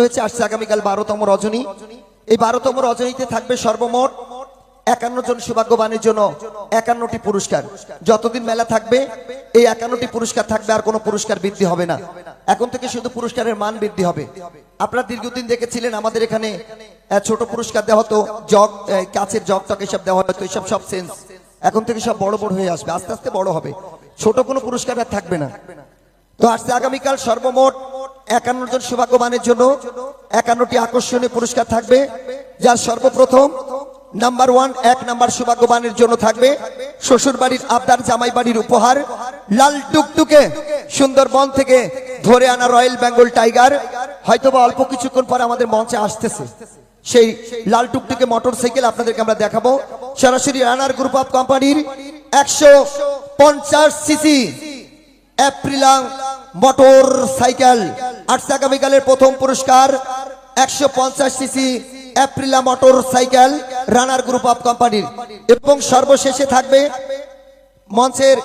হয়েছে আসছে আগামীকাল বারোতম রজনী। এই বারোতম রজনীতে থাকবে সর্বমোট একান্ন জন সৌভাগ্যবানের জন্য একান্নটি পুরস্কার। যতদিন মেলা থাকবে, এই একান্নটি পুরস্কার থাকবে, আর কোনো পুরস্কার বৃদ্ধি হবে না। এখন থেকে শুধু পুরস্কারের মান বৃদ্ধি হবে। আপনারা দীর্ঘদিন দেখেছিলেন আমাদের এখানে ছোট পুরস্কার দেওয়া হতো, জগ কাছের জগ টক এসব দেওয়া হতো, এসব সব সেন্স। এখন থেকে সব বড় বড় হয়ে আসবে, আস্তে আস্তে বড় হবে। ছোট কোনো পুরস্কার আর থাকবে না। তো আসছে আগামীকাল সর্বমোট একান্ন জন সৌভাগ্যবানের জন্য একান্নটি আকর্ষণীয় পুরস্কার থাকবে, যার সর্বপ্রথম নাম্বার ওয়ান, এক নাম্বার সৌভাগ্যবানের জন্য থাকবে শ্বশুর বাড়ির আবদার জামাই বাড়ির উপহার লাল টুকটুকে সুন্দরবন থেকে ধরে আনা রয়্যাল বেঙ্গল টাইগার। হয়তোবা অল্প কিছুক্ষণ পর আমাদের মঞ্চে আসতেছে। সেই লাল টুকটুকে মোটর সাইকেল আপনাদেরকে আমরা দেখাবো। সরাসরি রানার গ্রুপ অফ কোম্পানির একশো পঞ্চাশ সিসি এপ্রিলা মোটর সাইকেল আটশো আগামীকালের প্রথম পুরস্কার, একশো পঞ্চাশ CC Aprilia motor cycle Runner Group of কোম্পানির। এবং সর্বশেষে থাকবে মঞ্চের